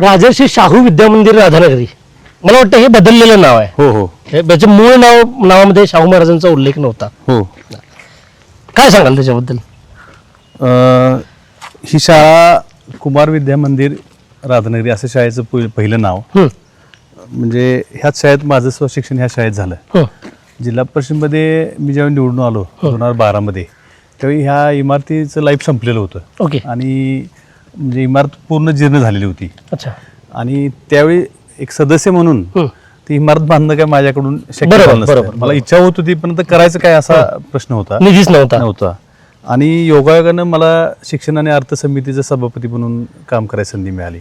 राजर्षी शाहू विद्यामंदिर राधानगरी. मला वाटतं हे बदललेलं नाव आहे. हो हो. हे त्याचे मूळ नाव नावामध्ये शाहू महाराजांचा उल्लेख नव्हता. हो. काय सांगाल त्याच्याबद्दल? अ, ही शाळा कुमार विद्या मंदिर राधानगरी असं शाळेचं पहि- पहिलं नाव. हं, म्हणजे ह्याच शाळेत माझं स्वशिक्षण ह्या शाळेत झालं. हं. जिल्हा परिषदमध्ये मी जेव्हा निवडून आलो दोन हजार बारामध्ये त्यावेळी ह्या इमारतीचं लाईफ संपलेलं होतं. ओके. आणि म्हणजे इमारत पूर्ण जीर्ण झालेली होती. अच्छा. आणि त्यावेळी एक सदस्य म्हणून. ती इमारत बांधणं काय माझ्याकडून शक्य झालं नसतं. मला इच्छा होत होती पण आता करायचं काय असा प्रश्न होता. निधीच नव्हता. नव्हता. आणि योगायोगानं मला शिक्षण आणि अर्थ समितीचं सभापती म्हणून काम करायची संधी मिळाली.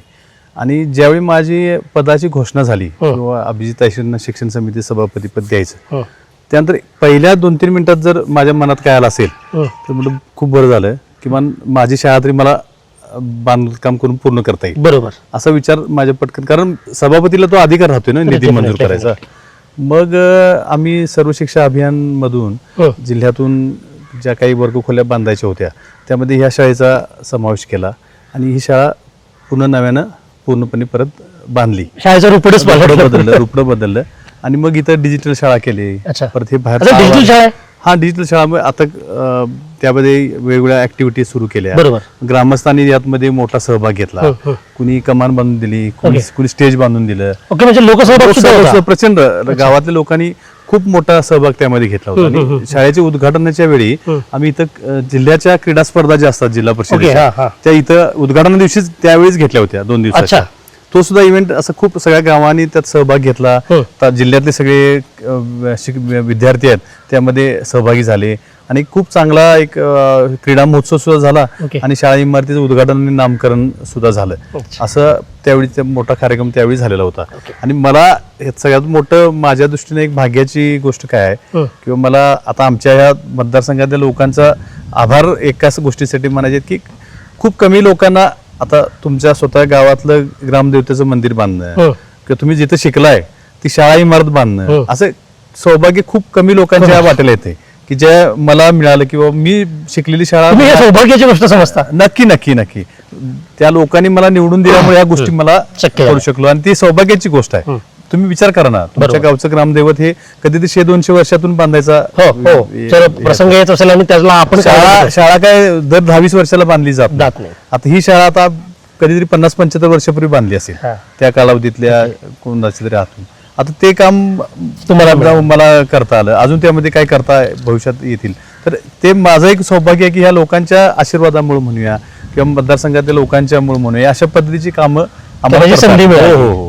आणि ज्यावेळी माझी पदाची घोषणा झाली. किंवा अभिजित आयशेंना शिक्षण समिती सभापती पद द्यायचं हं, त्यानंतर पहिल्या दोन तीन मिनिटात जर माझ्या मनात काय आलं असेल हं. तर म्हटलं खूप बरं झालं. किमान माझी शाळा तरी मला बांधकाम करून पूर्ण करता येईल. बरोबर. असा विचार माझ्या पटकन कारण सभापतीला तो अधिकार राहतोय ना निधी मंजूर करायचा. मग आम्ही सर्व शिक्षा अभियान मधून हं. जिल्ह्यातून ज्या काही वर्गखोल्या बांधायच्या होत्या त्यामध्ये ह्या शाळेचा समावेश केला आणि ही शाळा पुन्हा नव्यानं पूर्णपणे परत बांधली. शाळेचं रुपडच रुपडं बदललं. रुपडं बदललं. आणि मग इथं डिजिटल शाळा केली. अच्छा. परत हे बाहेर? हा डिजिटल शाळा आता त्यामध्ये वेगवेगळ्या ऍक्टिव्हिटी सुरू केल्या बरोबर. ग्रामस्थांनी यामध्ये मोठा सहभाग घेतला हं, हं. कुणी कमान बांधून दिली कुणी. कुणी स्टेज बांधून दिलं ओके म्हणजे लोकसहभाग. प्रचंड गावातल्या लोकांनी खूप मोठा सहभाग त्यामध्ये घेतला होता आणि शाळेच्या उद्घाटनाच्या वेळी आम्ही इथं जिल्ह्याच्या क्रीडा स्पर्धा ज्या असतात जिल्हा हा, हा. त्या इथं उद्घाटना दिवशीच त्यावेळीच घेतल्या होत्या दोन दिवसाच्या. तो सुद्धा इव्हेंट असं खूप सगळ्या गावांनी त्यात सहभाग घेतला हं. जिल्ह्यातले सगळे अं, शिक- विद्यार्थी आहेत त्यामध्ये सहभागी झाले आणि खूप चांगला एक अं, क्रीडा महोत्सव सुद्धा झाला ओके. आणि शाळा इमारतीचं उद्घाटन आणि नामकरण सुद्धा झालं. असं त्यावेळी ते मोठा कार्यक्रम त्यावेळी झालेला होता आणि मला सगळ्यात मोठं माझ्या दृष्टीने एक भाग्याची गोष्ट काय आहे हं. किंवा मला आता आमच्या ह्या मतदारसंघातल्या लोकांचा आभार एकाच गोष्टीसाठी म्हणायचे की खूप कमी लोकांना आता तुमच्या स्वतः गावातलं ग्रामदेवतेचं मंदिर बांधणं हं. किंवा तुम्ही जिथं शिकलाय ती शाळा इमारत बांधणं हं. असं सौभाग्य खूप कमी लोकांच्या वाटेला येते की जे मला मिळालं किंवा मी शिकलेली शाळा तुम्ही हे सौभाग्याची गोष्ट समजता नक्की नक्की नक्की त्या लोकांनी मला निवडून दिल्यामुळे या गोष्टी मला शक्य करू. शकलो आणि ती सौभाग्याची गोष्ट आहे तुम्ही विचार करा ना. तुमच्या. गावचं ग्रामदैवत हे कधीतरी शे दोनशे वर्षातून बांधायचा हो हो. प्रसंग येत असेल आणि त्याला आपण शाळा काय शाळा काय दर दहावीस वर्षाला बांधली जात नाही. आता ही शाळा आता कधीतरी पन्नास पंच्याहत्तर वर्षापूर्वी बांधली असेल. त्या कालावधीतल्या कोणाच्या तरी हातून आता ते काम तुम्हाला मला करता आलं. अजून त्यामध्ये काय करता भविष्यात येतील. तर ते माझं एक सौभाग्य आहे की ह्या लोकांच्या आशीर्वादामुळे म्हणूया किंवा मतदारसंघातल्या लोकांच्यामुळे म्हणूया. अशा पद्धतीची कामं आम्हाला संधी मिळाली. हो हो हो.